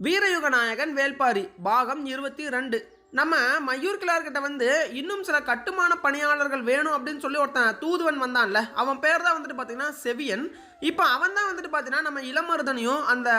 வீரயுக நாயகன் வேல்பாரி பாகம் இருபத்தி ரெண்டு நம்ம மயூர் கிளார்கிட்ட வந்து இன்னும் சில கட்டுமான பணியாளர்கள் வேணும் அப்படின்னு சொல்லி ஒருத்தன் தூதுவன் வந்தான்ல அவன் பேர் தான் வந்துட்டு பார்த்தீங்கன்னா செவியன். இப்போ அவன் தான் வந்துட்டு பார்த்தீங்கன்னா நம்ம இளமருதனையும் அந்த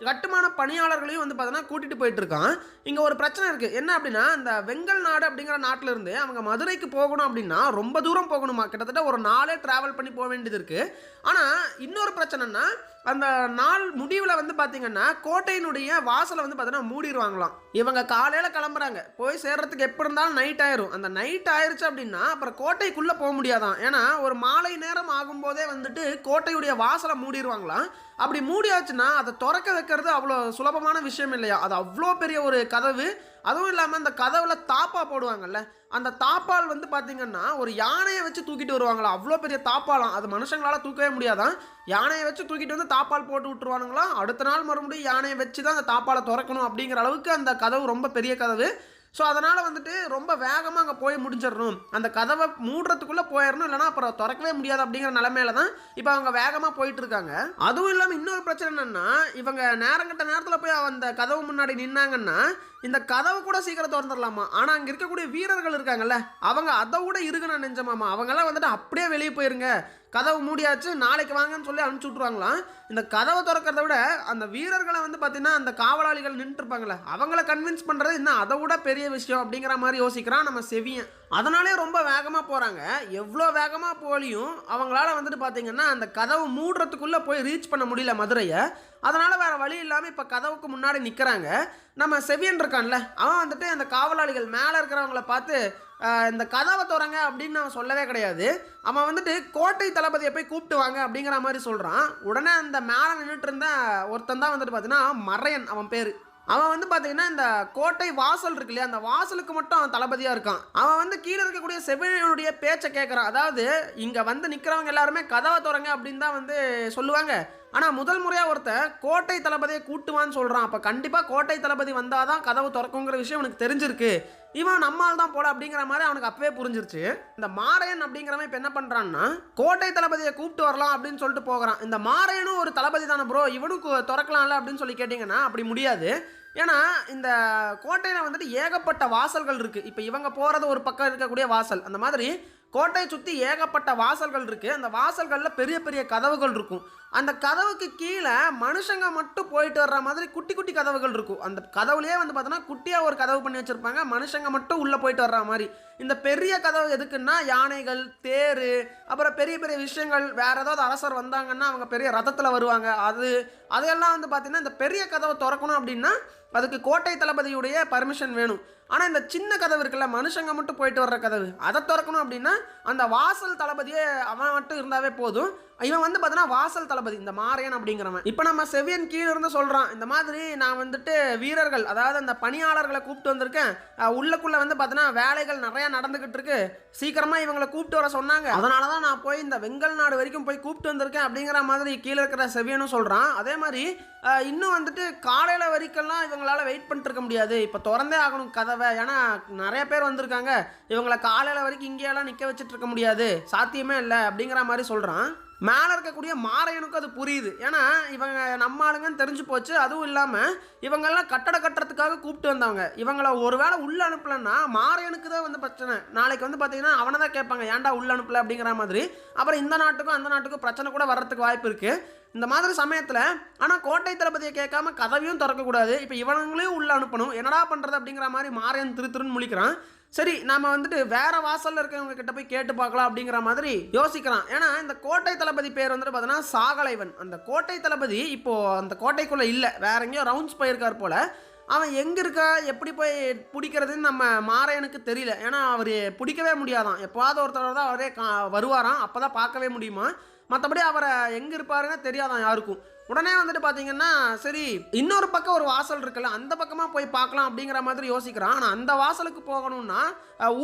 கட்டுமான பணியாளர்களையும் வந்து பார்த்தீங்கன்னா கூட்டிகிட்டு போயிட்டு இருக்கான் இங்கே ஒரு பிரச்சனை இருக்குது என்ன அப்படின்னா அந்த வெங்கல் நாடு அப்படிங்கிற நாட்டில் இருந்து அவங்க மதுரைக்கு போகணும் அப்படின்னா ரொம்ப தூரம் போகணுமா? கிட்டத்தட்ட ஒரு நாளே ட்ராவல் பண்ணி போக வேண்டியது இருக்குது ஆனால் இன்னொரு பிரச்சனைனா அந்த நாள் முடிவில் வந்து பார்த்தீங்கன்னா கோட்டையினுடைய வாசலை வந்து பார்த்தீங்கன்னா மூடிடுவாங்களாம் இவங்க காலையில் கிளம்புறாங்க. போய் சேர்றதுக்கு எப்படி இருந்தாலும் நைட் ஆயிரும். அந்த நைட் ஆயிருச்சு அப்படின்னா அப்புறம் கோட்டைக்குள்ளே போக முடியாதான். ஏன்னா ஒரு மாலை நேரம் ஆகும்போதே வந்துட்டு கோட்டையுடைய வாசலை மூடிடுவாங்களாம் அப்படி மூடியாச்சுன்னா அதை திறக்க வைக்கிறது அவ்வளோ சுலபமான விஷயம் இல்லையா? அது அவ்வளோ பெரிய ஒரு கதவு. அதுவும் இல்லாமல் அந்த கதவில் தாப்பா போடுவாங்கல்ல அந்த தாப்பால் வந்து பார்த்தீங்கன்னா ஒரு யானையை வச்சு தூக்கிட்டு வருவாங்களா? அவ்வளோ பெரிய தாப்பாலாம். அது மனுஷங்களால் தூக்கவே முடியாதான் யானையை வச்சு தூக்கிட்டு வந்து தாப்பால் போட்டு விட்டுருவானுங்களாம் அடுத்த நாள் மறுபடியும் யானையை வச்சு தான் அந்த தாப்பாலை திறக்கணும் அப்படிங்கிற அளவுக்கு அந்த கதவு ரொம்ப பெரிய கதவு. ஸோ அதனால் வந்துட்டு ரொம்ப வேகமாக அங்கே போய் முடிஞ்சிடணும். அந்த கதவை மூடுறதுக்குள்ளே போயிடணும் இல்லைனா அப்புறம் திறக்கவே முடியாது அப்படிங்கிற நிலமையில தான் இப்போ அவங்க வேகமாக போயிட்டு இருக்காங்க. அதுவும் இல்லாமல் இன்னொரு பிரச்சனை என்னென்னா இவங்க நேரங்கட்ட நேரத்தில் போய் அந்த கதவு முன்னாடி நின்னாங்கன்னா இந்த கதவு கூட சீக்கிரம் திறந்துடலாமா? ஆனால் அங்கே இருக்கக்கூடிய வீரர்கள் இருக்காங்கல்ல அவங்க அதை விட இருக்குன்னு நெஞ்சமாமா. அவங்கெல்லாம் வந்துட்டு அப்படியே வெளியே போயிருங்க. கதவு மூடியாச்சு நாளைக்கு வாங்கன்னு சொல்லி அனுப்பிச்சி விட்ருவாங்களாம் இந்த கதவை திறக்கிறத விட அந்த வீரர்களை வந்து பார்த்தீங்கன்னா அந்த காவலாளிகள் நின்றுருப்பாங்களே அவங்கள கன்வின்ஸ் பண்ணுறது இன்னும் அதை விட பெரிய விஷயம் அப்படிங்கிற மாதிரி யோசிக்கிறான் நம்ம செவியன். அதனாலே ரொம்ப வேகமாக போகிறாங்க எவ்வளோ வேகமாக போலியும் அவங்களால வந்துட்டு பார்த்தீங்கன்னா அந்த கதவு மூடுறதுக்குள்ளே போய் ரீச் பண்ண முடியல மதுரையை. அதனால் வேறு வழி இல்லாமல் இப்போ கதவுக்கு முன்னாடி நிற்கிறாங்க நம்ம செவியன் இருக்கான்ல அவன் வந்துட்டு அந்த காவலாளிகள் மேலே இருக்கிறவங்கள பார்த்து இந்த கதவை திறங்க அப்படின்னு அவன் சொல்லவே கிடையாது. அவன் வந்துட்டு கோட்டை தளபதியை போய் கூப்பிட்டு வாங்க அப்படிங்கிற மாதிரி சொல்கிறான் உடனே அந்த மேலே நின்றுட்டு இருந்த ஒருத்தன் தான் வந்துட்டு பார்த்தீங்கன்னா மறையன் அவன் பேர். அவன் வந்து பார்த்தீங்கன்னா இந்த கோட்டை வாசல் இருக்கு இல்லையா அந்த வாசலுக்கு மட்டும் அவன் தளபதியாக இருக்கான். அவன் வந்து கீழே இருக்கக்கூடிய செவிலியனுடைய பேச்சை கேட்குறான் அதாவது இங்கே வந்து நிற்கிறவங்க எல்லாருமே கதவை திறங்க அப்படின்னு தான் வந்து சொல்லுவாங்க. ஆனால் முதல் முறையாக ஒருத்தன் கோட்டை தளபதியை கூட்டுவான்னு சொல்கிறான் அப்போ கண்டிப்பாக கோட்டை தளபதி வந்தால் தான் கதவு திறக்குங்கிற விஷயம் அவனுக்கு தெரிஞ்சிருக்கு. இவன் நம்மால் தான் போல அப்படிங்கிற மாதிரி அவனுக்கு அப்பவே புரிஞ்சிருச்சு. இந்த மாரையன் அப்படிங்கிறவன் இப்போ என்ன பண்ணுறான்னா கோட்டை தளபதியை கூப்பிட்டு வரலாம் அப்படின்னு சொல்லிட்டு போகிறான். இந்த மாரையனும் ஒரு தளபதி தானே ப்ரோ இவனும் திறக்கலாம்ல அப்படின்னு சொல்லி கேட்டிங்கன்னா அப்படி முடியாது. ஏன்னா இந்த கோட்டையில் வந்துட்டு ஏகப்பட்ட வாசல்கள் இருக்குது இப்போ இவங்க போகிறது ஒரு பக்கம் இருக்கக்கூடிய வாசல். அந்த மாதிரி கோட்டையை சுற்றி ஏகப்பட்ட வாசல்கள் இருக்குது அந்த வாசல்களில் பெரிய பெரிய கதவுகள் இருக்கும். அந்த கதவுக்கு கீழே மனுஷங்க மட்டும் போயிட்டு வர்ற மாதிரி குட்டி குட்டி கதவுகள் இருக்கும். அந்த கதவுலேயே வந்து பார்த்தோன்னா குட்டியாக ஒரு கதவு பண்ணி வச்சுருப்பாங்க. மனுஷங்க மட்டும் உள்ளே போயிட்டு வர்ற மாதிரி. இந்த பெரிய கதவு எதுக்குன்னா யானைகள் தேர் அப்புறம் பெரிய பெரிய விஷயங்கள் வேறு ஏதாவது அரசர் வந்தாங்கன்னா அவங்க பெரிய ரதத்தில் வருவாங்க. அது அதையெல்லாம் வந்து பார்த்திங்கன்னா இந்த பெரிய கதவை திறக்கணும் அப்படின்னா அதுக்கு கோட்டை தளபதியுடைய பர்மிஷன் வேணும். ஆனால் இந்த சின்ன கதவு இருக்குல்ல மனுஷங்க மட்டும் போயிட்டு வர்ற கதவு அதை திறக்கணும் அப்படின்னா அந்த வாசல் தளபதியே அவன் மட்டும் இருந்தாவே போதும். இவன் வந்து பார்த்தீங்கன்னா வாசல் தளபதி இந்த மாரியன் அப்படிங்கிறவன். இப்போ நம்ம செவியன் கீழே இருந்து சொல்கிறான் இந்த மாதிரி நான் வந்துட்டு வீரர்கள் அதாவது அந்த பணியாளர்களை கூப்பிட்டு வந்திருக்கேன். உள்ளக்குள்ளே வந்து பார்த்தீங்கன்னா வேலைகள் நிறையா நடந்துக்கிட்டு இருக்கு. சீக்கிரமாக இவங்களை கூப்பிட்டு வர சொன்னாங்க. அதனால தான் நான் போய் இந்த வெங்கல் நாடு வரைக்கும் போய் கூப்பிட்டு வந்திருக்கேன் அப்படிங்கிற மாதிரி கீழே இருக்கிற செவியனும் சொல்கிறான் அதே மாதிரி இன்னும் வந்துட்டு காலையில் வரைக்கும்லாம் இவங்களால வெயிட் பண்ணிட்டு இருக்க முடியாது. இப்போ திறந்தே ஆகணும் கதவை. ஏன்னா நிறைய பேர் வந்திருக்காங்க. இவங்களை காலையில் வரைக்கும் இங்கேயெல்லாம் நிற்க வச்சுட்டு இருக்க முடியாது. சாத்தியமே இல்லை அப்படிங்கிற மாதிரி சொல்கிறான் மேலே இருக்கக்கூடிய மாரையனுக்கும் அது புரியுது. ஏன்னா இவங்க நம்ம ஆளுங்கன்னு தெரிஞ்சு போச்சு. அதுவும் இல்லாமல் இவங்கெல்லாம் கட்டட கட்டுறதுக்காக கூப்பிட்டு வந்தவங்க. இவங்கள ஒருவேளை உள்ளே அனுப்பலன்னா மாரையனுக்கு தான் வந்து பிரச்சனை. நாளைக்கு வந்து பார்த்தீங்கன்னா அவனை தான் கேட்பாங்க ஏன்டா உள்ளே அனுப்பல? அப்படிங்கிற மாதிரி. அப்புறம் இந்த நாட்டுக்கும் அந்த நாட்டுக்கும் பிரச்சனை கூட வர்றதுக்கு வாய்ப்பு இருக்குது இந்த மாதிரி சமயத்தில் ஆனால் கோட்டை தளபதியை கேட்காம கதவையும் திறக்கக்கூடாது. இப்போ இவனுங்களையும் உள்ளே அனுப்பணும். என்னடா பண்ணுறது அப்படிங்கிற மாதிரி மாரியன் திரு திருன்னு முழிக்கிறான். சரி நம்ம வந்துட்டு வேற வாசல்ல இருக்கிறவங்க கிட்ட போய் கேட்டு பார்க்கலாம் அப்படிங்கிற மாதிரி யோசிக்கிறான். ஏன்னா இந்த கோட்டை தளபதி பேர் வந்துட்டு பார்த்தீங்கன்னா சாகலைவன். அந்த கோட்டை தளபதி இப்போ அந்த கோட்டைக்குள்ளே இல்லை. வேற எங்கேயோ ரவுண்ட்ஸ் போயிருக்கார் போல. அவன் எங்கே இருக்கா? எப்படி போய் பிடிக்கிறதுன்னு நம்ம மாரையனுக்கு தெரியல. ஏன்னா அவர் பிடிக்கவே முடியாதான். எப்போவாவது ஒருத்தர் தான் அவரே கா- வருவாராம். அப்பதான் பார்க்கவே முடியுமா? மற்றபடி அவரை எங்கே இருப்பாருன்னு தெரியாதான் யாருக்கும். உடனே வந்துட்டு பார்த்தீங்கன்னா சரி இன்னொரு பக்கம் ஒரு வாசல் இருக்குல்ல அந்த பக்கமாக போய் பார்க்கலாம் அப்படிங்கிற மாதிரி யோசிக்கிறான். ஆனால் அந்த வாசலுக்கு போகணும்னா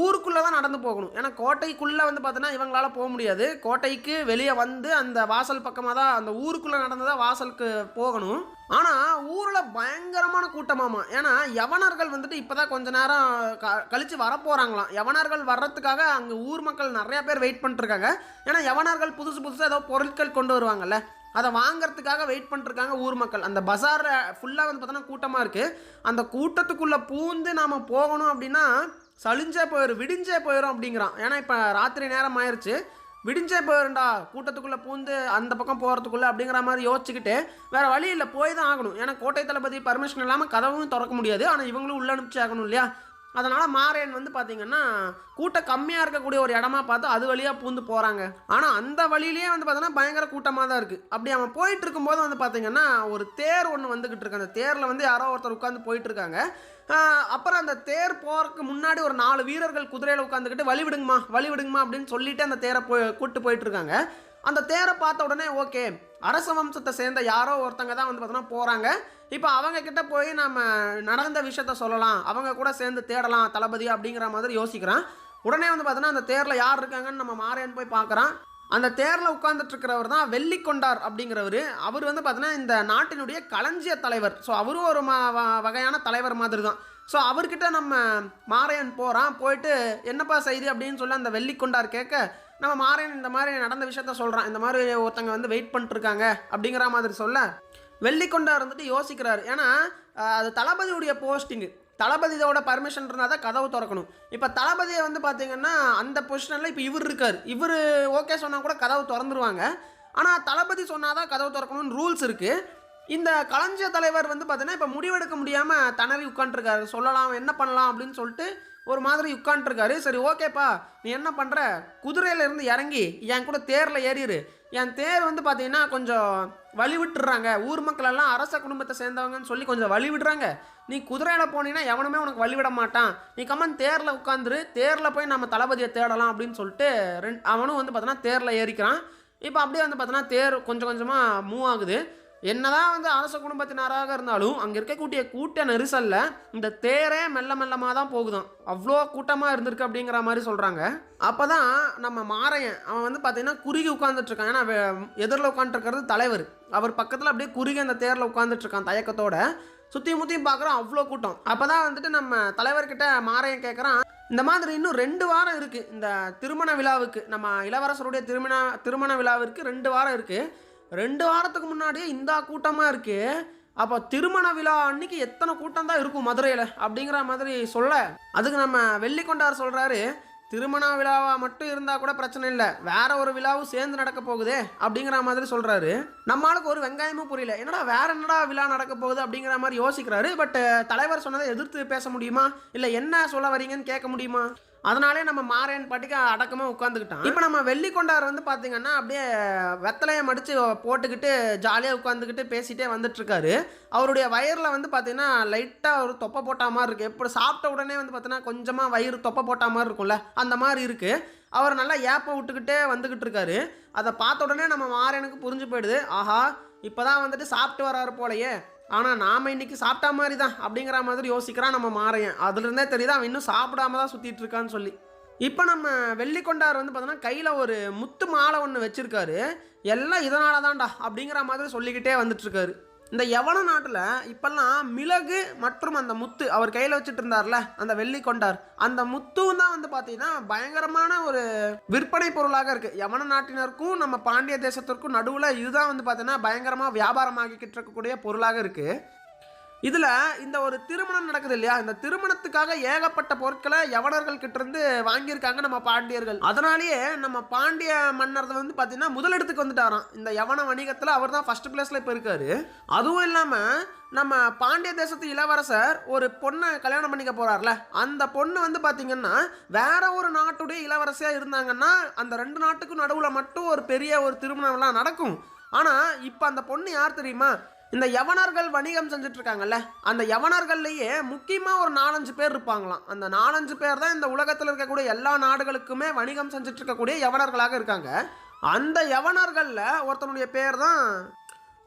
ஊருக்குள்ளே தான் நடந்து போகணும். ஏன்னா கோட்டைக்குள்ளே வந்து பார்த்தோன்னா இவங்களால போக முடியாது. கோட்டைக்கு வெளியே வந்து அந்த வாசல் பக்கமாக தான் அந்த ஊருக்குள்ளே நடந்து தான் வாசலுக்கு போகணும். ஆனால் ஊரில் பயங்கரமான கூட்டமாமா. ஏன்னா யவனர்கள் வந்துட்டு இப்போ தான் கொஞ்ச நேரம் க கழித்து வரப்போகிறாங்களாம் யவனர்கள் வர்றதுக்காக அங்கே ஊர் மக்கள் நிறையா பேர் வெயிட் பண்ணிட்டுருக்காங்க ஏன்னா யவனர்கள் புதுசு புதுசாக ஏதோ பொருட்கள் கொண்டு வருவாங்கல்ல. அதை வாங்கிறதுக்காக வெயிட் பண்ணிருக்காங்க ஊர் மக்கள். அந்த பஸாரில் ஃபுல்லாக வந்து பார்த்தோன்னா கூட்டமாக இருக்குது அந்த கூட்டத்துக்குள்ளே பூந்து நாம் போகணும் அப்படின்னா சளிஞ்சே போயிடும் விடிஞ்சே போயிடும் அப்படிங்கிறான். ஏன்னா இப்போ ராத்திரி நேரம் ஆயிடுச்சு விடிஞ்சே போயிருண்டா கூட்டத்துக்குள்ளே பூந்து அந்த பக்கம் போகிறதுக்குள்ளே அப்படிங்கிற மாதிரி யோசிச்சுக்கிட்டு வேறு வழி இல்லை போய் தான் ஆகணும். ஏன்னா கோட்டை தளபதி பர்மிஷன் இல்லாமல் கதவும் திறக்க முடியாது. ஆனால் இவங்களும் உள்ள அனுப்பிச்சு ஆகணும் இல்லையா? அதனால் மாரேன் வந்து பார்த்தீங்கன்னா கூட்டம் கம்மியாக இருக்கக்கூடிய ஒரு இடமா பார்த்து அது வழியாக பூந்து போகிறாங்க ஆனால் அந்த வழியிலேயே வந்து பார்த்தோன்னா பயங்கர கூட்டமாக தான் இருக்குது அப்படி அவன் போயிட்டு இருக்கும்போது வந்து பார்த்தீங்கன்னா ஒரு தேர் ஒன்று வந்துக்கிட்டு இருக்கு. அந்த தேரில் வந்து யாரோ ஒருத்தர் உட்காந்து போயிட்டுருக்காங்க அப்புறம் அந்த தேர் போகிறதுக்கு முன்னாடி ஒரு நாலு வீரர்கள் குதிரையில் உட்காந்துக்கிட்டு வழி விடுங்கம்மா வழி விடுங்கம்மா அப்படின்னு சொல்லிட்டு அந்த தேரை போய் கூட்டு போயிட்டுருக்காங்க அந்த தேரை பார்த்த உடனே ஓகே அரச வம்சத்தை சேர்ந்த யாரோ ஒருத்தங்க தான் வந்து பார்த்தோன்னா போகிறாங்க இப்போ அவங்க கிட்ட போய் நம்ம நடந்த விஷயத்த சொல்லலாம். அவங்க கூட சேர்ந்து தேடலாம் தளபதி அப்படிங்கிற மாதிரி யோசிக்கிறான். உடனே வந்து பார்த்தோன்னா அந்த தேரில் யார் இருக்காங்கன்னு நம்ம மாறேன்னு போய் பார்க்குறான். அந்த தேரில் உட்காந்துட்ருக்கிறவர் தான் வெள்ளிக்கொண்டார் அப்படிங்கிறவர். அவர் வந்து பார்த்தீங்கன்னா இந்த நாட்டினுடைய களஞ்சிய தலைவர். ஸோ அவரும் ஒரு ம வ- வகையான தலைவர் மாதிரி தான் ஸோ அவர்கிட்ட நம்ம மாரையன் போகிறான் போயிட்டு என்னப்பா செய்தி அப்படின்னு சொல்லி அந்த வெள்ளிக்கொண்டார் கேட்க நம்ம மாறேன் இந்த மாதிரி நடந்த விஷயத்த சொல்கிறான் இந்த மாதிரி ஒருத்தங்க வந்து வெயிட் பண்ணிட்டுருக்காங்க அப்படிங்கிற மாதிரி சொல்ல வெள்ளிக்கொண்டா இருந்துட்டு யோசிக்கிறாரு. ஏன்னா அது தளபதியுடைய போஸ்டிங்கு தளபதியோட பர்மிஷன் இருந்தால் தான் கதவு திறக்கணும். இப்போ தளபதியை வந்து பார்த்தீங்கன்னா அந்த பொசிஷனில் இப்போ இவர் இருக்கார். இவர் ஓகே சொன்னால் கூட கதவு திறந்துருவாங்க. ஆனால் தளபதி சொன்னால் தான் கதவு திறக்கணும்னு ரூல்ஸ் இருக்குது இந்த களஞ்சிய தலைவர் வந்து பார்த்தீங்கன்னா இப்போ முடிவெடுக்க முடியாமல் திணறி உட்காந்துருக்காரு சொல்லலாம் என்ன பண்ணலாம் அப்படின்னு சொல்லிட்டு ஒரு மாதிரி உட்காண்ட்ருக்காரு சரி ஓகேப்பா. நீ என்ன பண்ணுற குதிரையில இருந்து இறங்கி என் கூட தேரில் ஏறிடு என் தேர் வந்து பார்த்தீங்கன்னா கொஞ்சம் வழி விட்டுறாங்க. ஊர் மக்களெல்லாம் அரச குடும்பத்தை சேர்ந்தவங்கன்னு சொல்லி கொஞ்சம் வழி விடுறாங்க. நீ குதிரையில் போனீங்கன்னா எவனுமே உனக்கு வழி விட மாட்டான். நீ கம்மன் தேரில் உட்காந்துரு தேரில் போய் நம்ம தளபதியை தேடலாம் அப்படின்னு சொல்லிட்டு ரெண்டு அவனும் வந்து பார்த்தோன்னா தேரில் ஏறிக்கிறான். இப்போ அப்படியே வந்து பார்த்தோன்னா தேர் கொஞ்சம் கொஞ்சமாக மூவ் ஆகுது. என்னதான் வந்து அரச குடும்பத்தினராக இருந்தாலும் அங்கே இருக்கக்கூடிய கூட்ட நெரிசலில் இந்த தேரே மெல்ல மெல்லமாக தான் போகுதான். அவ்வளோ கூட்டமாக இருந்திருக்கு அப்படிங்கிற மாதிரி சொல்கிறாங்க அப்போ தான் நம்ம மாறையன் அவன் வந்து பார்த்தீங்கன்னா குறுகி உட்காந்துட்ருக்கான் ஏன்னா எதிரில் உட்காந்துருக்கிறது தலைவர். அவர் பக்கத்தில் அப்படியே குறுகி அந்த தேரில் உட்காந்துட்ருக்கான் தயக்கத்தோட. சுற்றி முற்றியும் பார்க்குறோம் அவ்வளோ கூட்டம். அப்போ தான் வந்துட்டு நம்ம தலைவர்கிட்ட மாறையன் கேட்குறான் இந்த மாதிரி இன்னும் ரெண்டு வாரம் இருக்குது இந்த திருமண விழாவுக்கு நம்ம இளவரசருடைய திருமண திருமண விழாவிற்கு ரெண்டு வாரம் இருக்குது ரெண்டு வாரத்துக்கு முன்னாடியே இந்த கூட்டமாக இருக்கு. அப்போ திருமண விழா அன்னைக்கு எத்தனை கூட்டம் தான் இருக்கும் மதுரையில்? அப்படிங்கிற மாதிரி சொல்ல. அதுக்கு நம்ம வெள்ளிக்கொண்டார் சொல்கிறாரு திருமண விழாவாக மட்டும் இருந்தால் கூட பிரச்சனை இல்லை. வேற ஒரு விழாவும் சேர்ந்து நடக்க போகுதே அப்படிங்கிற மாதிரி சொல்கிறாரு நம்மளுக்கு ஒரு வெங்காயமும் புரியல. என்னடா வேற என்னடா விழா நடக்க போகுது அப்படிங்கிற மாதிரி யோசிக்கிறாரு. பட் தலைவர் சொன்னதை எதிர்த்து பேச முடியுமா? இல்லை என்ன சொல்ல வரீங்கன்னு கேட்க முடியுமா? அதனாலே நம்ம மாறேன் பாட்டிக்கு அடக்கமாக உட்காந்துக்கிட்டான் இப்போ நம்ம வெள்ளிக்கொண்டார் வந்து பார்த்தீங்கன்னா அப்படியே வெத்தலையை மடித்து போட்டுக்கிட்டு ஜாலியாக உட்காந்துக்கிட்டு பேசிகிட்டே வந்துட்டுருக்காரு. அவருடைய வயரில் வந்து பார்த்தீங்கன்னா லைட்டாக ஒரு தொப்பை போட்டா மாதிரி இருக்குது எப்படி சாப்பிட்ட உடனே வந்து பார்த்தீங்கன்னா கொஞ்சமாக வயிறு தொப்பை போட்டா மாதிரி இருக்கும்ல அந்த மாதிரி இருக்குது அவர் நல்லா ஏப்ப விட்டுக்கிட்டே வந்துக்கிட்டு இருக்காரு அதை பார்த்த உடனே நம்ம மாறனுக்கு புரிஞ்சு போயிடுது. ஆஹா இப்போ தான் வந்துட்டு சாப்பிட்டு வராரு போலையே. ஆனால் நாம் இன்னைக்கு சாப்பிட்டா மாதிரி தான் அப்படிங்கிற மாதிரி யோசிக்கிறான் நம்ம மாறையன் அதுலேருந்தே தெரியுது அவன் இன்னும் சாப்பிடாம தான் சுற்றிட்டு இருக்கான்னு சொல்லி. இப்போ நம்ம வெள்ளிக்கொண்டார் வந்து பார்த்தோன்னா கையில் ஒரு முத்து மாலை ஒன்று வச்சுருக்காரு. எல்லாம் இதனால தான்டா அப்படிங்கிற மாதிரி சொல்லிக்கிட்டே வந்துட்டுருக்காரு இந்த யவன நாட்டில் இப்போல்லாம் மிளகு மற்றும் அந்த முத்து அவர் கையில் வச்சுட்டு இருந்தார்ல அந்த வெள்ளி கொண்டார். அந்த முத்துவும் தான் வந்து பார்த்தீங்கன்னா பயங்கரமான ஒரு விற்பனை பொருளாக இருக்குது யவன நாட்டினருக்கும் நம்ம பாண்டிய தேசத்திற்கும் நடுவில் இதுதான் வந்து பார்த்தீங்கன்னா பயங்கரமாக வியாபாரமாகிக்கிட்டு இருக்கக்கூடிய பொருளாக இருக்குது இதில் இந்த ஒரு திருமணம் நடக்குது இல்லையா? இந்த திருமணத்துக்காக ஏகப்பட்ட பொருட்களை யவனர்கள் கிட்ட இருந்து வாங்கியிருக்காங்க நம்ம பாண்டியர்கள். அதனாலேயே நம்ம பாண்டிய மன்னர் வந்து பார்த்தீங்கன்னா முதலிடத்துக்கு வந்துட்டாராம். இந்த யவன வணிகத்தில் அவர் தான் ஃபர்ஸ்ட் பிளேஸில் இப்போ இருக்காரு. அதுவும் இல்லாமல் நம்ம பாண்டிய தேசத்து இளவரசர் ஒரு பொண்ணை கல்யாணம் பண்ணிக்க போகிறார்ல அந்த பொண்ணு வந்து பார்த்திங்கன்னா வேற ஒரு நாட்டுடைய இளவரசியாக இருந்தாங்கன்னா அந்த ரெண்டு நாட்டுக்கும் நடுவில் மட்டும் ஒரு பெரிய ஒரு திருமணம்லாம் நடக்கும். ஆனால் இப்போ அந்த பொண்ணு யார் தெரியுமா? இந்த யவனர்கள் வணிகம் செஞ்சிட்ருக்காங்கல்ல அந்த யவனர்கள்லேயே முக்கியமாக ஒரு நாலஞ்சு பேர் இருப்பாங்களாம். அந்த நாலஞ்சு பேர் தான் இந்த உலகத்தில் இருக்கக்கூடிய எல்லா நாடுகளுக்குமே வணிகம் செஞ்சிட்ருக்கக்கூடிய யவனர்களாக இருக்காங்க. அந்த யவனர்களில் ஒருத்தனுடைய பேர் தான்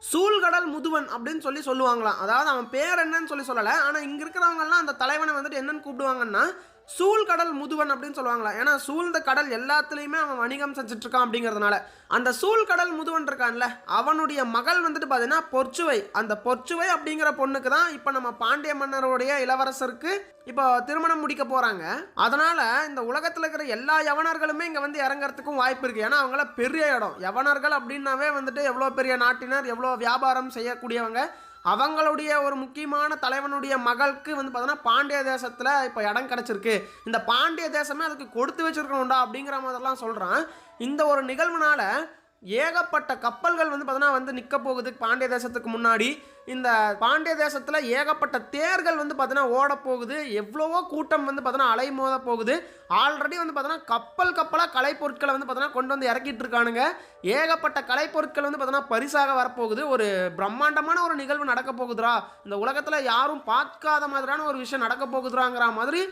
சூழ்கடல் முதுவன் அப்படின்னு சொல்லி சொல்லுவாங்களாம். அதாவது அவன் பேர் என்னன்னு சொல்லி சொல்லலை. ஆனால் இங்கே இருக்கிறவங்கலாம் அந்த தலைவனை வந்துட்டு என்னன்னு கூப்பிடுவாங்கன்னா சூழ்கடல் முதுவன் அப்படின்னு சொல்லுவாங்களா? ஏன்னா சூழ்ந்த கடல் எல்லாத்துலேயுமே அவன் வணிகம் செஞ்சுட்டு இருக்கான் அப்படிங்கிறதுனால. அந்த சூழ்கடல் முதுவன் இருக்கான்ல அவனுடைய மகள் வந்துட்டு பார்த்தீங்கன்னா பொற்சுவை. அந்த பொற்சுவை அப்படிங்கிற பொண்ணுக்கு தான் இப்போ நம்ம பாண்டிய மன்னருடைய இளவரசருக்கு இப்போ திருமணம் முடிக்க போகிறாங்க அதனால் இந்த உலகத்தில் இருக்கிற எல்லா யவனர்களுமே இங்கே வந்து இறங்குறதுக்கும் வாய்ப்பு இருக்குது ஏன்னா அவங்கள பெரிய இடம். யவனர்கள் அப்படின்னாவே வந்துட்டு எவ்வளோ பெரிய நாட்டினர் எவ்வளோ வியாபாரம் செய்யக்கூடியவங்க. அவங்களுடைய ஒரு முக்கியமான தலைவனுடைய மகளுக்கு வந்து பார்த்தோன்னா பாண்டிய தேசத்தில் இப்போ இடம் கிடச்சிருக்கு. இந்த பாண்டிய தேசமே அதுக்கு கொடுத்து வச்சுருக்கணும்டா அப்படிங்கிற மாதிரிலாம் சொல்கிறான் இந்த ஒரு நிகழ்வுனால ஏகப்பட்ட கப்பல்கள் வந்து பார்த்தோன்னா வந்து நிற்க போகுது பாண்டிய தேசத்துக்கு முன்னாடி. இந்த பாண்டிய தேசத்தில் ஏகப்பட்ட தேர்கள் வந்து பார்த்தீங்கன்னா ஓட போகுது. எவ்வளவோ கூட்டம் வந்து பார்த்தீங்கன்னா அலைமோத போகுது. ஆல்ரெடி வந்து பார்த்தோன்னா கப்பல் கப்பலாக கலைப்பொருட்களை வந்து பார்த்தோன்னா கொண்டு வந்து இறக்கிட்டு இருக்கானுங்க. ஏகப்பட்ட கலைப்பொருட்கள் வந்து பார்த்தோன்னா பரிசாக வரப்போகுது. ஒரு பிரம்மாண்டமான ஒரு நிகழ்வு நடக்க போகுதுரா இந்த உலகத்தில் யாரும் பார்க்காத மாதிரியான ஒரு விஷயம் நடக்க போகுதுராங்கிற மாதிரி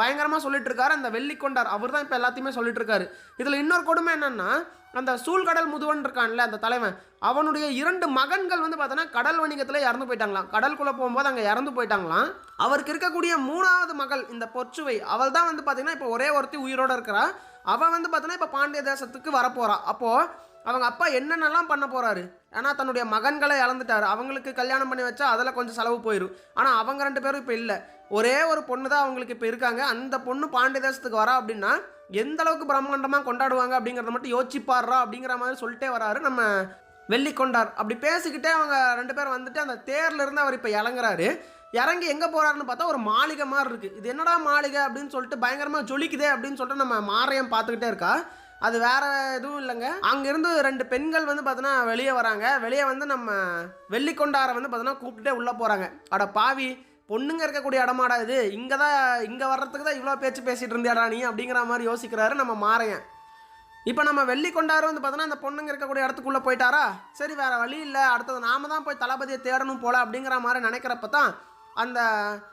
பயங்கரமாக சொல்லிட்டு இருக்காரு அந்த வெள்ளிக்கொண்டார் அவர் தான் இப்போ எல்லாத்தையுமே சொல்லிட்டு இருக்காரு இதில் இன்னொரு கொடுமை என்னன்னா அந்த சூழ்கடல் முதுவன் இருக்கான்ல அந்த தலைவன் அவனுடைய இரண்டு மகன்கள் வந்து பார்த்தோன்னா கடல் வணிகத்தில் இறந்து போயிட்டாங்களாம். கடலுக்குள்ளே போகும்போது அங்கே இறந்து போயிட்டாங்களாம். அவருக்கு இருக்கக்கூடிய மூணாவது மகள் இந்த பொற்சுவை அவள் தான் வந்து பார்த்தீங்கன்னா இப்போ ஒரே ஒருத்தி உயிரோடு இருக்கிறா. அவள் வந்து பார்த்தோன்னா இப்போ பாண்டிய தேசத்துக்கு வரப்போகிறா அப்போது அவங்க அப்பா என்னென்னலாம் பண்ண போகிறாரு ஏன்னா தன்னுடைய மகன்களை இழந்துட்டாரு. அவங்களுக்கு கல்யாணம் பண்ணி வச்சா அதில் கொஞ்சம் செலவு போயிடும் ஆனால் அவங்க ரெண்டு பேரும் இப்போ இல்லை. ஒரே ஒரு பொண்ணு தான் அவங்களுக்கு இப்போ இருக்காங்க. அந்த பொண்ணு பாண்டிய தேசத்துக்கு வரா அப்படின்னா எந்த அளவுக்கு பிரம்மாண்டமாக கொண்டாடுவாங்க அப்படிங்கிறத மட்டும் யோசிப்பாடுறா அப்படிங்கிற மாதிரி சொல்லிட்டே வராரு நம்ம வெள்ளிக்கொண்டார். அப்படி பேசிக்கிட்டே அவங்க ரெண்டு பேரும் வந்துட்டு அந்த தேர்ல இருந்து அவர் இப்போ இறங்குறாரு. இறங்கி எங்கே போகிறாருன்னு பார்த்தா ஒரு மாளிகை மாதிரி இருக்குது இது என்னடா மாளிகை அப்படின்னு சொல்லிட்டு பயங்கரமாக ஜொலிக்குதே அப்படின்னு சொல்லிட்டு நம்ம மாறையம் பார்த்துக்கிட்டே இருக்கா. அது வேற எதுவும் இல்லைங்க. அங்கிருந்து ரெண்டு பெண்கள் வந்து பார்த்தோன்னா வெளியே வராங்க. வெளியே வந்து நம்ம வெள்ளிக்கொண்டாரை வந்து பார்த்தோன்னா கூப்பிட்டுட்டே உள்ளே போகிறாங்க அட பாவி பொண்ணுங்க இருக்கக்கூடிய இடமாடா இது. இங்கே தான் இங்கே வர்றதுக்கு தான் இவ்வளோ பேச்சு பேசிகிட்டு இருந்தியாடா நீ அப்படிங்கிற மாதிரி யோசிக்கிறாரு நம்ம மாறையன் இப்போ நம்ம வெள்ளி கொண்டாரு வந்து பார்த்தோன்னா அந்த பொண்ணுங்க இருக்கக்கூடிய இடத்துக்குள்ளே போயிட்டாரா? சரி வேறு வழி இல்லை. அடுத்தது நாம தான் போய் தளபதியை தேடணும் போல அப்படிங்கிற மாதிரி நினைக்கிறப்ப தான் அந்த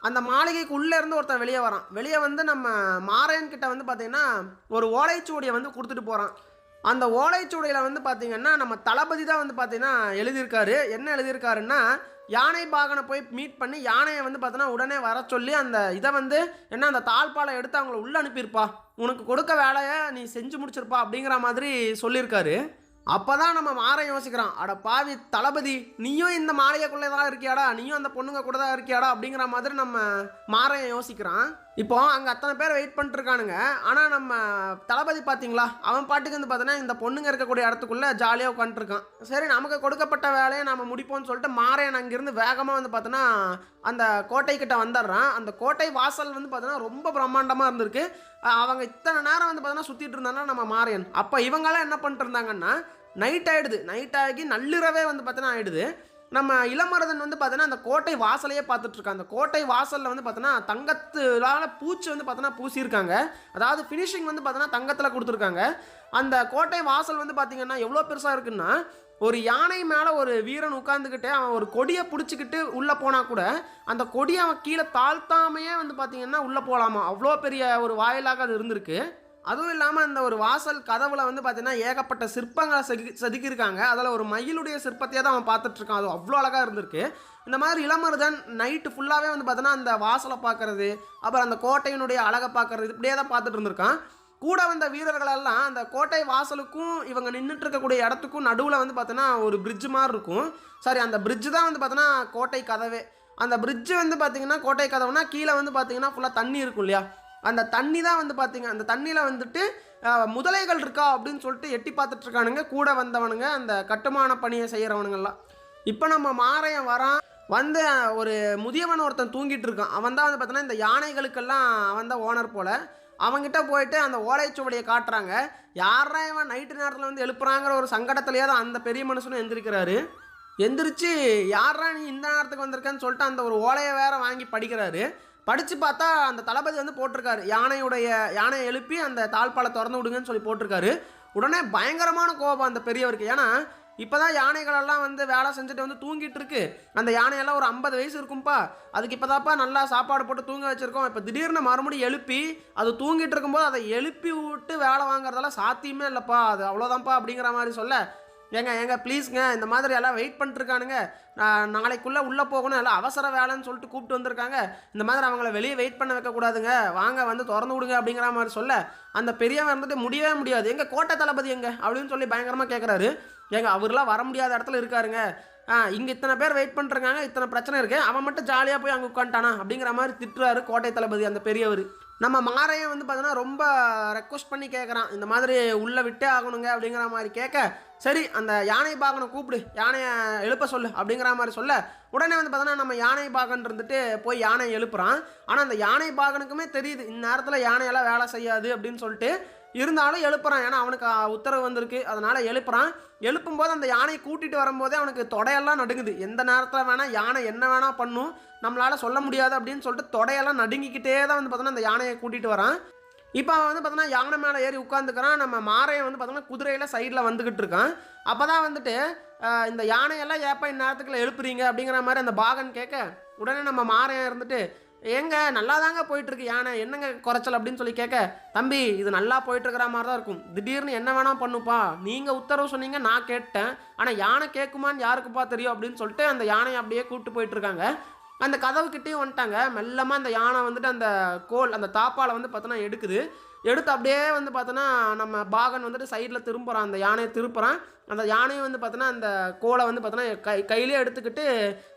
அந்த மாளிகைக்கு இருந்து ஒருத்தன் வெளியே வரான். வெளியே வந்து நம்ம மாரையன்கிட்ட வந்து பார்த்தீங்கன்னா ஒரு ஓலைச்சுவடியை வந்து கொடுத்துட்டு போகிறான் அந்த ஓலைச்சுவடியில் வந்து பார்த்தீங்கன்னா நம்ம தளபதி தான் வந்து பார்த்தீங்கன்னா எழுதியிருக்காரு. என்ன எழுதியிருக்காருன்னா யானை பாகனை போய் மீட் பண்ணி யானையை வந்து பார்த்தோன்னா உடனே வர சொல்லி அந்த இதை வந்து என்ன அந்த தாழ்பாலை எடுத்து அவங்கள உள்ளே அனுப்பியிருப்பா. உனக்கு கொடுக்க வேலையை நீ செஞ்சு முடிச்சிருப்பா அப்படிங்கிற மாதிரி சொல்லியிருக்காரு. அப்போதான் நம்ம மாற யோசிக்கிறான் அட பாவி தளபதி நீயும் இந்த மாலையைக்குள்ளே தான் இருக்கியாடா? நீயும் அந்த பொண்ணுங்க கூட தான் இருக்கியாடா? அப்படிங்கிற மாதிரி நம்ம மாற யோசிக்கிறான் இப்போ அங்கே அத்தனை பேர் வெயிட் பண்ணிட்டுருக்கானுங்க. ஆனால் நம்ம தளபதி பார்த்தீங்களா அவன் பாட்டுக்கு வந்து பார்த்தோன்னா இந்த பொண்ணுங்க இருக்கக்கூடிய இடத்துக்குள்ளே ஜாலியாக உட்காந்துருக்கான் சரி நமக்கு கொடுக்கப்பட்ட வேலையை நம்ம முடிப்போம்னு சொல்லிட்டு மாறையன் அங்கேருந்து வேகமாக வந்து பார்த்தோன்னா அந்த கோட்டைக்கிட்ட வந்துடுறான். அந்த கோட்டை வாசல் வந்து பார்த்தோன்னா ரொம்ப பிரம்மாண்டமாக இருந்திருக்கு. அவங்க இத்தனை நேரம் வந்து பார்த்தோன்னா சுற்றிட்டு இருந்தாங்கன்னா நம்ம மாறையன் அப்போ இவங்கெல்லாம் என்ன பண்ணிட்டு இருந்தாங்கன்னா நைட் ஆகிடுது நைட் ஆகி நள்ளிரவே வந்து பார்த்தோன்னா ஆகிடுது நம்ம இளமரதன் வந்து பார்த்தோன்னா அந்த கோட்டை வாசலையே பார்த்துட்ருக்கான். அந்த கோட்டை வாசலில் வந்து பார்த்தோன்னா தங்கத்துலான பூச்சி வந்து பார்த்தோன்னா பூசியிருக்காங்க. அதாவது ஃபினிஷிங் வந்து பார்த்தோன்னா தங்கத்தில் கொடுத்துருக்காங்க. அந்த கோட்டை வாசல் வந்து பார்த்திங்கன்னா எவ்வளோ பெருசாக இருக்குன்னா ஒரு யானை மேலே ஒரு வீரன் உட்காந்துக்கிட்டு அவன் ஒரு கொடியை பிடிச்சிக்கிட்டு உள்ளே போனால் கூட அந்த கொடியை அவன் கீழே தாழ்த்தாமையே வந்து பார்த்தீங்கன்னா உள்ளே போகலாமா? அவ்வளோ பெரிய ஒரு வாயிலாக அது இருந்திருக்கு. அதுவும் இல்லாமல் அந்த ஒரு வாசல் கதவுல வந்து பார்த்தீங்கன்னா ஏகப்பட்ட சிற்பங்களை செதுக்கி செதுக்கியிருக்காங்க. அதில் ஒரு மயிலுடைய சிற்பத்தையே தான் அவன் பார்த்துட்ருக்கான். அது அவ்வளோ அழகாக இருந்திருக்கு. இந்த மாதிரி இளமருதன் நைட்டு ஃபுல்லாகவே வந்து பார்த்தோன்னா அந்த வாசலை பார்க்குறது அப்புறம் அந்த கோட்டையினுடைய அழகை பார்க்கறது இப்படியே தான் பார்த்துட்டு இருந்திருக்கான். கூட வந்த வீரர்களெல்லாம் அந்த கோட்டை வாசலுக்கும் இவங்க நின்றுட்டு இருக்கக்கூடிய இடத்துக்கும் நடுவில் வந்து பார்த்தோன்னா ஒரு பிரிட்ஜு மாதிரி இருக்கும். சாரி அந்த பிரிட்ஜு தான் வந்து பார்த்தோன்னா கோட்டை கதவே. அந்த பிரிட்ஜு வந்து பார்த்தீங்கன்னா கோட்டை கதவுனா கீழே வந்து பார்த்தீங்கன்னா ஃபுல்லாக தண்ணி இருக்கும் இல்லையா? அந்த தண்ணி தான் வந்து பார்த்தீங்க அந்த தண்ணியில் வந்துட்டு முதலைகள் இருக்கா அப்படின்னு சொல்லிட்டு எட்டி பார்த்துட்ருக்கானுங்க கூட வந்தவனுங்க அந்த கட்டுமான பணியை செய்கிறவனுங்கெல்லாம் இப்போ நம்ம மாறையன் வரான். வந்து ஒரு முதியவன் ஒருத்தன் தூங்கிட்டு இருக்கான். அவன் தான் வந்து பார்த்தோன்னா இந்த யானைகளுக்கெல்லாம் அவன் தான் ஓனர் போல். அவங்ககிட்ட போயிட்டு அந்த ஓலைச்சுவடியை காட்டுறாங்க. யாரா இவன் நைட்டு நேரத்தில் வந்து எழுப்புறாங்கிற ஒரு சங்கடத்துலேயே தான் அந்த பெரிய மனுஷனும் எந்திரிக்கிறாரு. எந்திரிச்சு யாரா நீ இந்த நேரத்துக்கு வந்திருக்கேன்னு சொல்லிட்டு அந்த ஒரு ஓலையை வேற வாங்கி படிக்கிறாரு. படித்து பார்த்தா அந்த தளபதி வந்து போட்டிருக்காரு. யானையுடைய யானையை எழுப்பி அந்த தாழ்பாலை திறந்து விடுங்கன்னு சொல்லி போட்டிருக்காரு. உடனே பயங்கரமான கோபம் அந்த பெரியவருக்கு. ஏன்னா இப்போ தான் யானைகளெல்லாம் வந்து வேலை செஞ்சுட்டு வந்து தூங்கிட்டு இருக்கு. அந்த யானையெல்லாம் ஒரு ஐம்பது வயசு இருக்கும்ப்பா அதுக்கு இப்போதாப்பா நல்லா சாப்பாடு போட்டு தூங்க வச்சுருக்கோம். இப்போ திடீர்னு மறுபடியும் எழுப்பி அது தூங்கிட்டு இருக்கும்போது அதை எழுப்பி விட்டு வேலை வாங்குறதெல்லாம் சாத்தியமே இல்லைப்பா. அது அவ்வளோதான்ப்பா அப்படிங்கிற மாதிரி சொல்ல ஏங்க ஏங்க ப்ளீஸ்ங்க இந்த மாதிரி எல்லாம் வெயிட் பண்ணிட்டுருக்கானுங்க. நான் நாளைக்குள்ளே உள்ளே போகணும் எல்லாம் அவசர வேலைன்னு சொல்லிட்டு கூப்பிட்டு வந்திருக்காங்க. இந்த மாதிரி அவங்கள வெளியே வெயிட் பண்ண வைக்கக்கூடாதுங்க வாங்க வந்து திறந்து விடுங்க அப்படிங்கிற மாதிரி சொல்ல அந்த பெரியவன் இருந்துட்டு முடியவே முடியாது. எங்கள் கோட்டை தளபதி எங்க? அப்படின்னு சொல்லி பயங்கரமாக கேட்குறாரு ஏங்க அவர்லாம் வர முடியாத இடத்துல இருக்காருங்க. ஆ இங்கே இத்தனை பேர் வெயிட் பண்ணுறாங்க இத்தனை பிரச்சனை இருக்குது அவன் மட்டும் ஜாலியாக போய் அங்கே உட்காந்துட்டானா அப்படிங்கிற மாதிரி திட்டுறாரு கோட்டை தளபதி அந்த பெரியவர். நம்ம மாறையும் வந்து பார்த்தோன்னா ரொம்ப ரெக்வஸ்ட் பண்ணி கேட்குறான் இந்த மாதிரி உள்ளே விட்டே ஆகணுங்க அப்படிங்கிற மாதிரி கேட்க சரி அந்த யானை பாகனை கூப்பிடு யானையை எழுப்ப சொல்லு அப்படிங்கிற மாதிரி சொல்ல உடனே வந்து பார்த்தோன்னா நம்ம யானை பாகன் இருந்துட்டு போய் யானையை எழுப்புறான். ஆனால் அந்த யானை பாகனுக்குமே தெரியுது இந்நேரத்தில் யானையெல்லாம் வேலை செய்யாது அப்படின்னு சொல்லிட்டு இருந்தாலும் எழுப்புறான். ஏன்னா அவனுக்கு உத்தரவு வந்திருக்கு. அதனால் எழுப்புறான். எழுப்பும்போது அந்த யானையை கூட்டிகிட்டு வரும்போதே அவனுக்கு தொடையெல்லாம் நடுங்குது. எந்த நேரத்தில் வேணால் யானை என்ன வேணால் பண்ணும். நம்மளால் சொல்ல முடியாது அப்படின்னு சொல்லிட்டு தொடையெல்லாம் நடுங்கிக்கிட்டே தான் வந்து பார்த்தோன்னா அந்த யானையை கூட்டிகிட்டு வரான். இப்போ அவன் வந்து பார்த்தோன்னா யானை மேலே ஏறி உட்காந்துக்கிறான் நம்ம மாறையை வந்து பார்த்தோன்னா குதிரையில் சைடில் வந்துக்கிட்டு இருக்கான். அப்போ தான் வந்துட்டு இந்த யானையெல்லாம் ஏப்பா இந்நேரத்துக்குள்ள எழுப்புறீங்க அப்படிங்கிற மாதிரி அந்த பாகன் கேட்க உடனே நம்ம மாரையன் இருந்துட்டு ஏங்க நல்லா தாங்க போயிட்டுருக்கு. யானை என்னங்க குறைச்சல் அப்படின்னு சொல்லி கேட்க தம்பி இது நல்லா போயிட்டுருக்கிற மாதிரி தான் இருக்கும். திடீர்னு என்ன வேணால் பண்ணுப்பா. நீங்கள் உத்தரவு சொன்னீங்க நான் கேட்டேன். ஆனால் யானை கேட்குமான்னு யாருக்குப்பா தெரியும் அப்படின்னு சொல்லிட்டு அந்த யானையை அப்படியே கூப்பிட்டு போயிட்டுருக்காங்க. அந்த கதவுக்கிட்டேயும் வந்துட்டாங்க. மெல்லமாக அந்த யானை வந்துட்டு அந்த கோல் அந்த தாப்பாலை வந்து பார்த்தோன்னா எடுக்குது. எடுத்து அப்படியே வந்து பார்த்தோன்னா நம்ம பாகன் வந்துட்டு சைடில் திரும்புகிறான் அந்த யானையை திருப்புறான். அந்த யானையும் வந்து பார்த்தோன்னா அந்த கோலை வந்து பார்த்தோன்னா கை கையிலே எடுத்துக்கிட்டு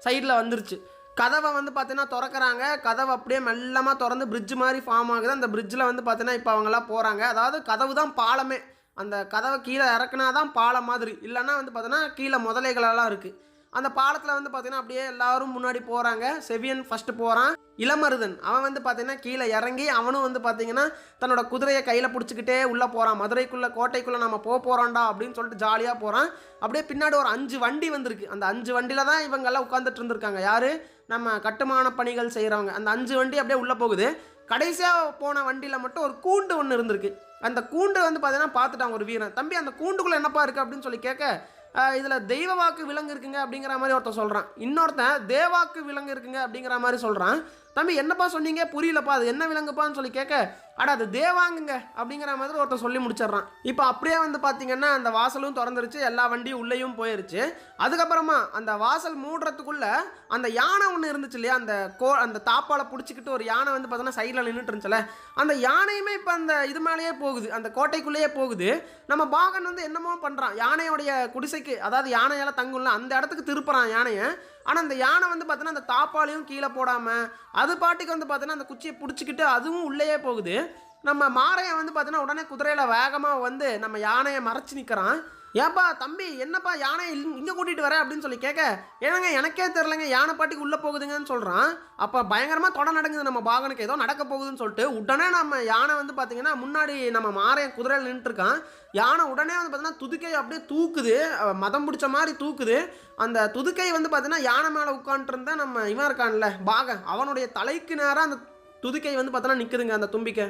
சைடில் வந்துருச்சு. கதவை வந்து பார்த்தீங்கன்னா திறக்கிறாங்க. கதவை அப்படியே மெல்லமாக திறந்து பிரிட்ஜ் மாதிரி ஃபார்ம் ஆகுது. அந்த பிரிட்ஜில் வந்து பார்த்தீங்கன்னா இப்போ அவங்கெல்லாம் போகிறாங்க அதாவது கதவு தான் பாலமே. அந்த கதவை கீழே இறக்குனா தான் பாலம் மாதிரி. இல்லைன்னா வந்து பார்த்தீங்கன்னா கீழே முதலைகளெல்லாம் இருக்குது அந்த பாலத்தில் வந்து பார்த்தீங்கன்னா அப்படியே எல்லாரும் முன்னாடி போகிறாங்க செவியன் ஃபஸ்ட்டு போகிறான் இளமருதன் அவன் வந்து பார்த்தீங்கன்னா கீழே இறங்கி அவனும் வந்து பார்த்தீங்கன்னா தன்னோட குதிரையை கையில் பிடிச்சிக்கிட்டே உள்ளே போகிறான் மதுரைக்குள்ளே கோட்டைக்குள்ளே நம்ம போக போகிறோம்டா அப்படின்னு சொல்லிட்டு ஜாலியாக போகிறான் அப்படியே பின்னாடி ஒரு அஞ்சு வண்டி வந்திருக்கு. அந்த அஞ்சு வண்டியில் தான் இவங்கெல்லாம் உட்காந்துட்டு இருந்திருக்காங்க. யார்? நம்ம கட்டுமான பணிகள் செய்கிறவங்க அந்த அஞ்சு வண்டி அப்படியே உள்ளே போகுது. கடைசியாக போன வண்டியில் மட்டும் ஒரு கூண்டு ஒன்று இருந்திருக்கு. அந்த கூண்டு வந்து பார்த்தீங்கன்னா பார்த்துட்டாங்க ஒரு வீரன். தம்பி அந்த கூண்டுக்குள்ளே என்னப்பா இருக்குது அப்படின்னு சொல்லி கேட்க இதில் தெய்வவாக்கு விலங்கு இருக்குங்க அப்படிங்கிற மாதிரி ஒருத்தன் சொல்கிறான் இன்னொருத்தன் தேவாக்கு விலங்கு இருக்குங்க அப்படிங்கிற மாதிரி சொல்கிறான் தம்பி என்னப்பா சொன்னீங்க? புரியலப்பா. அது என்ன விலங்குப்பான்னு சொல்லி கேட்க அட அது தேவாங்குங்க அப்படிங்கிற மாதிரி ஒருத்தன் சொல்லி முடிச்சிடுறான். இப்போ அப்படியே வந்து பார்த்தீங்கன்னா அந்த வாசலும் திறந்துருச்சு எல்லா வண்டியும் உள்ளேயும் போயிருச்சு. அதுக்கப்புறமா அந்த வாசல் மூடுறதுக்குள்ள அந்த யானை ஒன்று இருந்துச்சு இல்லையா? அந்த கோ அந்த தாப்பால் பிடிச்சிக்கிட்டு ஒரு யானை வந்து பார்த்தோன்னா சைடில் நின்றுட்டு இருந்துச்சுல. அந்த யானையுமே இப்போ அந்த இது மேலேயே போகுது அந்த கோட்டைக்குள்ளேயே போகுது. நம்ம பாகன் வந்து என்னமோ பண்ணுறான் யானையோடைய குடிசைக்கு அதாவது யானையால் தங்கும்ல அந்த இடத்துக்கு திருப்புறான் யானையை. ஆனால் அந்த யானை வந்து பார்த்தோன்னா அந்த தாப்பாலையும் கீழே போடாமல் அது பாட்டுக்கு வந்து பார்த்தோன்னா அந்த குச்சியை பிடிச்சிக்கிட்டு அதுவும் உள்ளேயே போகுது. நம்ம மாரையன் வந்து பார்த்தோன்னா உடனே குதிரையில் வேகமாக வந்து நம்ம யானையை மறைச்சி நிற்கிறான் ஏப்பா தம்பி என்னப்பா யானை இங்கே கூட்டிகிட்டு வர அப்படின்னு சொல்லி கேட்க ஏனங்க எனக்கே தெரிலங்க யானை பாட்டிக்கு உள்ளே போகுதுங்கன்னு சொல்கிறான் அப்போ பயங்கரமாக தொட நடக்குது நம்ம பாகனுக்கு. ஏதோ நடக்க போகுதுன்னு சொல்லிட்டு உடனே நம்ம யானை வந்து பார்த்தீங்கன்னா முன்னாடி நம்ம மாரையன் குதிரையில் நின்றுட்டுருக்கான் யானை உடனே வந்து பார்த்தீங்கன்னா துதுக்கை அப்படியே தூக்குது. மதம் பிடிச்ச மாதிரி தூக்குது. அந்த துதுக்கை வந்து பார்த்தீங்கன்னா யானை மேலே உட்காந்துருந்தா நம்ம இவன் இருக்கான்ல பாகன். அவனுடைய தலைக்கு நேராக அந்த துதுக்கை வந்து பார்த்தோன்னா நிற்குதுங்க அந்த தும்பிக்கை.